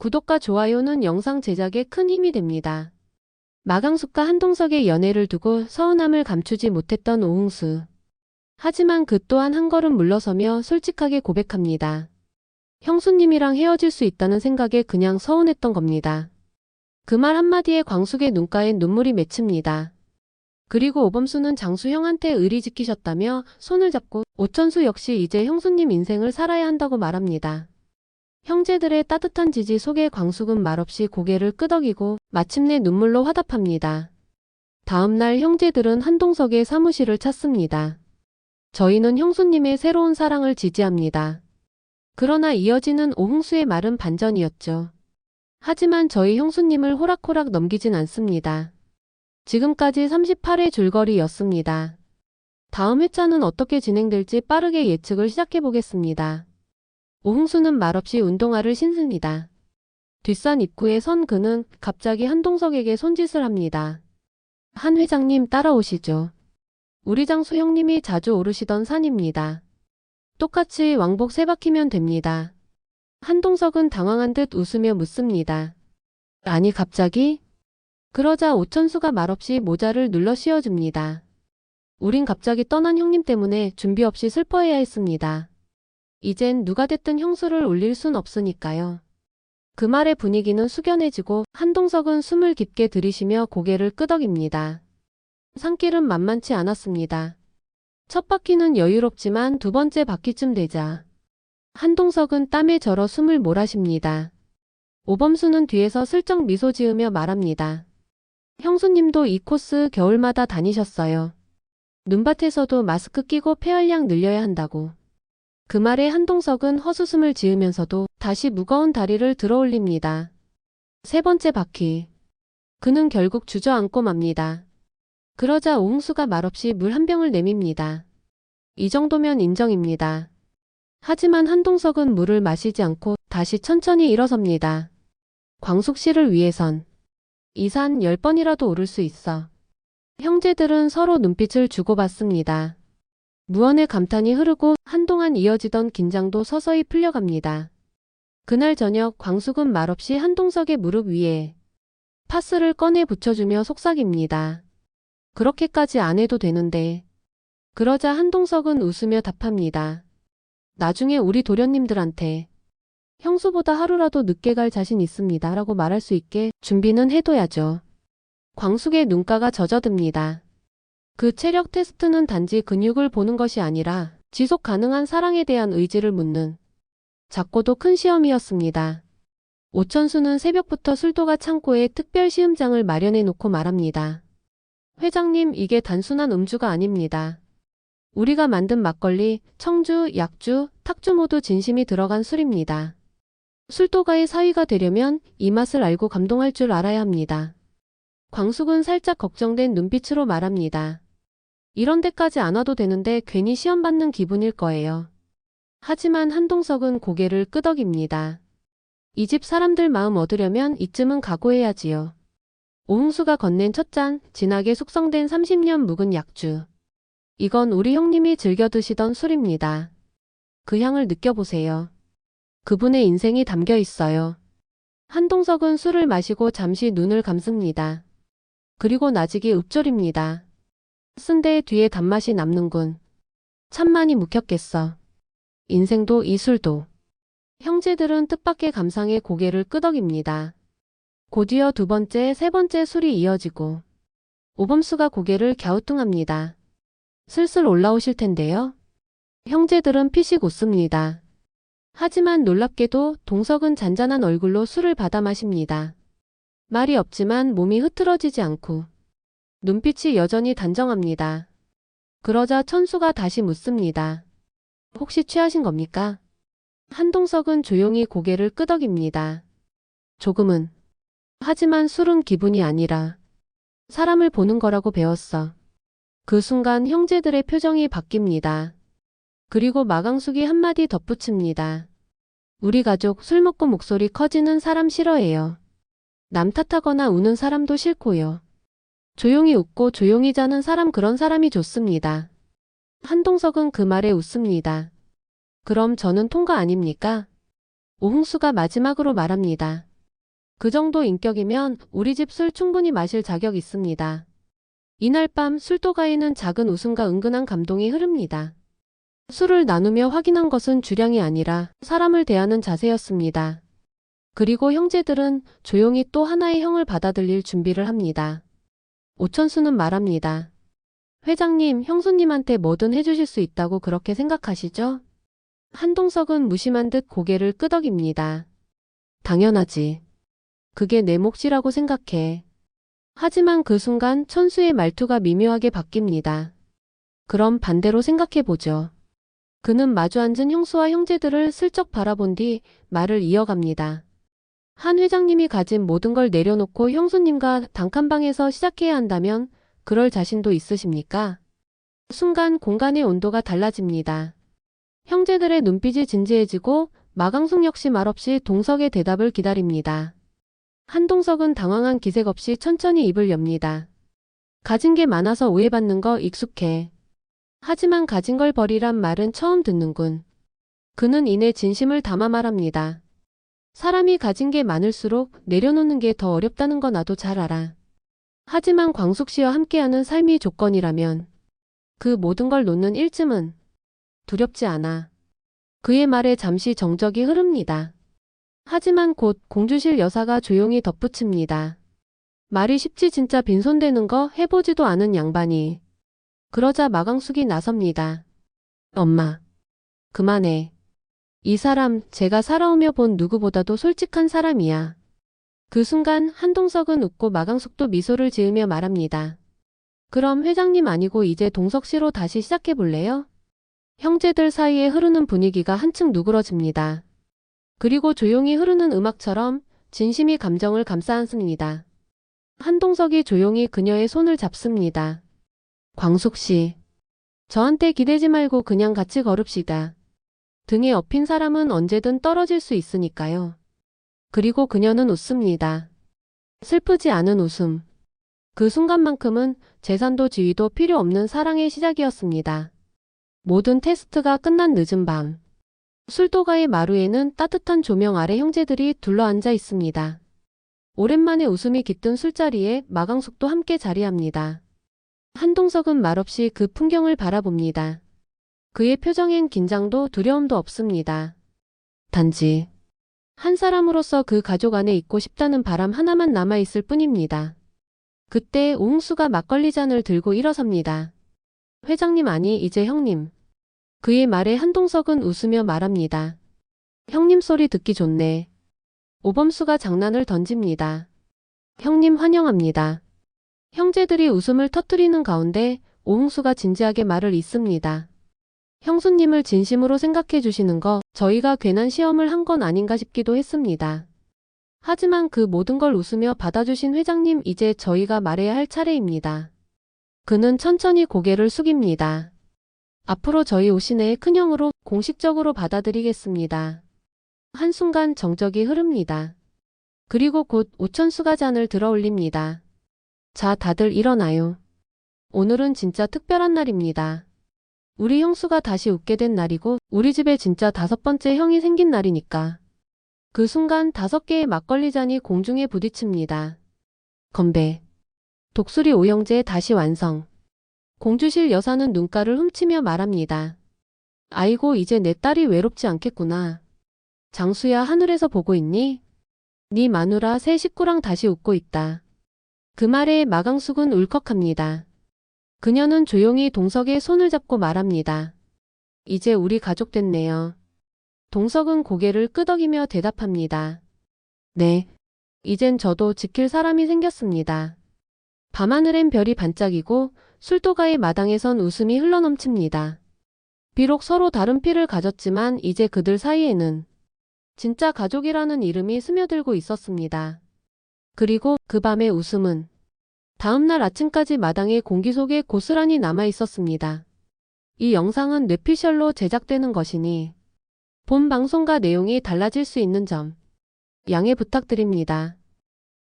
구독과 좋아요는 영상 제작에 큰 힘이 됩니다. 마강숙과 한동석의 연애를 두고 서운함을 감추지 못했던 오흥수. 하지만 그 또한 한 걸음 물러서며 솔직하게 고백합니다. 형수님이랑 헤어질 수 있다는 생각에 그냥 서운했던 겁니다. 그 말 한마디에 광숙의 눈가엔 눈물이 맺힙니다. 그리고 오범수는 장수 형한테 의리 지키셨다며 손을 잡고 오천수 역시 이제 형수님 인생을 살아야 한다고 말합니다. 형제들의 따뜻한 지지 속에 광숙은 말없이 고개를 끄덕이고 마침내 눈물로 화답합니다. 다음날 형제들은 한동석의 사무실을 찾습니다. 저희는 형수님의 새로운 사랑을 지지합니다. 그러나 이어지는 오흥수의 말은 반전이었죠. 하지만 저희 형수님을 호락호락 넘기진 않습니다. 지금까지 38회 줄거리였습니다. 다음 회차는 어떻게 진행될지 빠르게 예측을 시작해 보겠습니다. 오흥수는 말없이 운동화를 신습니다. 뒷산 입구에 선 그는 갑자기 한동석에게 손짓을 합니다. 한 회장님 따라오시죠. 우리 장수 형님이 자주 오르시던 산입니다. 똑같이 왕복 세 바퀴면 됩니다. 한동석은 당황한 듯 웃으며 묻습니다. 아니 갑자기? 그러자 오천수가 말없이 모자를 눌러 씌워줍니다. 우린 갑자기 떠난 형님 때문에 준비 없이 슬퍼해야 했습니다. 이젠 누가 됐든 형수를 올릴 순 없으니까요. 그 말의 분위기는 숙연해지고 한동석은 숨을 깊게 들이쉬며 고개를 끄덕입니다. 산길은 만만치 않았습니다. 첫 바퀴는 여유롭지만 두 번째 바퀴쯤 되자 한동석은 땀에 절어 숨을 몰아쉽니다. 오범수는 뒤에서 슬쩍 미소 지으며 말합니다. 형수님도 이 코스 겨울마다 다니셨어요. 눈밭에서도 마스크 끼고 폐활량 늘려야 한다고. 그 말에 한동석은 헛웃음을 지으면서도 다시 무거운 다리를 들어 올립니다. 세 번째 바퀴. 그는 결국 주저앉고 맙니다. 그러자 오흥수가 말없이 물 한 병을 내밉니다. 이 정도면 인정입니다. 하지만 한동석은 물을 마시지 않고 다시 천천히 일어섭니다. 광숙 씨를 위해선 이산 10번이라도 오를 수 있어. 형제들은 서로 눈빛을 주고받습니다. 무언의 감탄이 흐르고 한동안 이어지던 긴장도 서서히 풀려갑니다. 그날 저녁 광숙은 말없이 한동석의 무릎 위에 파스를 꺼내 붙여주며 속삭입니다. 그렇게까지 안 해도 되는데. 그러자 한동석은 웃으며 답합니다. 나중에 우리 도련님들한테 형수보다 하루라도 늦게 갈 자신 있습니다. 라고 말할 수 있게 준비는 해둬야죠. 광숙의 눈가가 젖어듭니다. 그 체력 테스트는 단지 근육을 보는 것이 아니라 지속 가능한 사랑에 대한 의지를 묻는 작고도 큰 시험이었습니다. 오천수는 새벽부터 술도가 창고에 특별 시음장을 마련해 놓고 말합니다. 회장님, 이게 단순한 음주가 아닙니다. 우리가 만든 막걸리, 청주, 약주, 탁주 모두 진심이 들어간 술입니다. 술도가의 사위가 되려면 이 맛을 알고 감동할 줄 알아야 합니다. 광숙은 살짝 걱정된 눈빛으로 말합니다. 이런 데까지 안 와도 되는데 괜히 시험 받는 기분일 거예요. 하지만 한동석은 고개를 끄덕입니다. 이 집 사람들 마음 얻으려면 이쯤은 각오해야지요. 오흥수가 건넨 첫 잔, 진하게 숙성된 30년 묵은 약주. 이건 우리 형님이 즐겨 드시던 술입니다. 그 향을 느껴보세요. 그분의 인생이 담겨 있어요. 한동석은 술을 마시고 잠시 눈을 감습니다. 그리고 나직이 읊조립니다. 쓴데 뒤에 단맛이 남는군. 참 많이 묵혔겠어. 인생도 이 술도. 형제들은 뜻밖의 감상에 고개를 끄덕입니다. 곧이어 두 번째, 세 번째 술이 이어지고 오범수가 고개를 갸우뚱합니다. 슬슬 올라오실 텐데요. 형제들은 피식 웃습니다. 하지만 놀랍게도 동석은 잔잔한 얼굴로 술을 받아 마십니다. 말이 없지만 몸이 흐트러지지 않고 눈빛이 여전히 단정합니다. 그러자 천수가 다시 묻습니다. 혹시 취하신 겁니까? 한동석은 조용히 고개를 끄덕입니다. 조금은. 하지만 술은 기분이 아니라 사람을 보는 거라고 배웠어. 그 순간 형제들의 표정이 바뀝니다. 그리고 마강숙이 한마디 덧붙입니다. 우리 가족 술 먹고 목소리 커지는 사람 싫어해요. 남 탓하거나 우는 사람도 싫고요. 조용히 웃고 조용히 자는 사람 그런 사람이 좋습니다. 한동석은 그 말에 웃습니다. 그럼 저는 통과 아닙니까? 오흥수가 마지막으로 말합니다. 그 정도 인격이면 우리 집 술 충분히 마실 자격 있습니다. 이날 밤 술도가에는 작은 웃음과 은근한 감동이 흐릅니다. 술을 나누며 확인한 것은 주량이 아니라 사람을 대하는 자세였습니다. 그리고 형제들은 조용히 또 하나의 형을 받아들일 준비를 합니다. 오천수는 말합니다. 회장님, 형수님한테 뭐든 해주실 수 있다고 그렇게 생각하시죠? 한동석은 무심한 듯 고개를 끄덕입니다. 당연하지. 그게 내 몫이라고 생각해. 하지만 그 순간 천수의 말투가 미묘하게 바뀝니다. 그럼 반대로 생각해보죠. 그는 마주 앉은 형수와 형제들을 슬쩍 바라본 뒤 말을 이어갑니다. 한 회장님이 가진 모든 걸 내려놓고 형수님과 단칸방에서 시작해야 한다면 그럴 자신도 있으십니까? 순간 공간의 온도가 달라집니다. 형제들의 눈빛이 진지해지고 마강숙 역시 말없이 동석의 대답을 기다립니다. 한동석은 당황한 기색 없이 천천히 입을 엽니다. 가진 게 많아서 오해받는 거 익숙해. 하지만 가진 걸 버리란 말은 처음 듣는군. 그는 이내 진심을 담아 말합니다. 사람이 가진 게 많을수록 내려놓는 게 더 어렵다는 거 나도 잘 알아. 하지만 광숙 씨와 함께하는 삶이 조건이라면 그 모든 걸 놓는 일쯤은 두렵지 않아. 그의 말에 잠시 정적이 흐릅니다. 하지만 곧 공주실 여사가 조용히 덧붙입니다. 말이 쉽지 진짜 빈손대는 거 해보지도 않은 양반이. 그러자 마강숙이 나섭니다. 엄마. 그만해. 이 사람 제가 살아오며 본 누구보다도 솔직한 사람이야. 그 순간 한동석은 웃고 마강숙도 미소를 지으며 말합니다. 그럼 회장님 아니고 이제 동석 씨로 다시 시작해 볼래요? 형제들 사이에 흐르는 분위기가 한층 누그러집니다. 그리고 조용히 흐르는 음악처럼 진심이 감정을 감싸 안습니다. 한동석이 조용히 그녀의 손을 잡습니다. 광숙 씨. 저한테 기대지 말고 그냥 같이 걸읍시다. 등에 업힌 사람은 언제든 떨어질 수 있으니까요. 그리고 그녀는 웃습니다. 슬프지 않은 웃음. 그 순간만큼은 재산도 지위도 필요 없는 사랑의 시작이었습니다. 모든 테스트가 끝난 늦은 밤. 술도가의 마루에는 따뜻한 조명 아래 형제들이 둘러앉아 있습니다. 오랜만에 웃음이 깃든 술자리에 마강숙도 함께 자리합니다. 한동석은 말없이 그 풍경을 바라봅니다. 그의 표정엔 긴장도 두려움도 없습니다. 단지 한 사람으로서 그 가족 안에 있고 싶다는 바람 하나만 남아있을 뿐입니다. 그때 오흥수가 막걸리 잔을 들고 일어섭니다. 회장님 아니 이제 형님. 그의 말에 한동석은 웃으며 말합니다. 형님 소리 듣기 좋네. 오범수가 장난을 던집니다. 형님 환영합니다. 형제들이 웃음을 터뜨리는 가운데 오흥수가 진지하게 말을 잇습니다. 형수님을 진심으로 생각해 주시는 거 저희가 괜한 시험을 한 건 아닌가 싶기도 했습니다. 하지만 그 모든 걸 웃으며 받아주신 회장님 이제 저희가 말해야 할 차례입니다. 그는 천천히 고개를 숙입니다. 앞으로 저희 오신의 큰형으로 공식적으로 받아들이겠습니다. 한순간 정적이 흐릅니다. 그리고 곧 오천 수가 잔을 들어 올립니다. 자, 다들 일어나요. 오늘은 진짜 특별한 날입니다. 우리 형수가 다시 웃게 된 날이고 우리 집에 진짜 다섯 번째 형이 생긴 날이니까. 그 순간 다섯 개의 막걸리 잔이 공중에 부딪힙니다. 건배. 독수리 오형제 다시 완성. 공주실 여사는 눈가를 훔치며 말합니다. 아이고 이제 내 딸이 외롭지 않겠구나. 장수야 하늘에서 보고 있니? 네 마누라 새 식구랑 다시 웃고 있다. 그 말에 마강숙은 울컥합니다. 그녀는 조용히 동석의 손을 잡고 말합니다. 이제 우리 가족 됐네요. 동석은 고개를 끄덕이며 대답합니다. 네. 이젠 저도 지킬 사람이 생겼습니다. 밤하늘엔 별이 반짝이고 술도가의 마당에선 웃음이 흘러넘칩니다. 비록 서로 다른 피를 가졌지만 이제 그들 사이에는 진짜 가족이라는 이름이 스며들고 있었습니다. 그리고 그 밤의 웃음은 다음날 아침까지 마당의 공기 속에 고스란히 남아 있었습니다. 이 영상은 뇌피셜로 제작되는 것이니 본 방송과 내용이 달라질 수 있는 점 양해 부탁드립니다.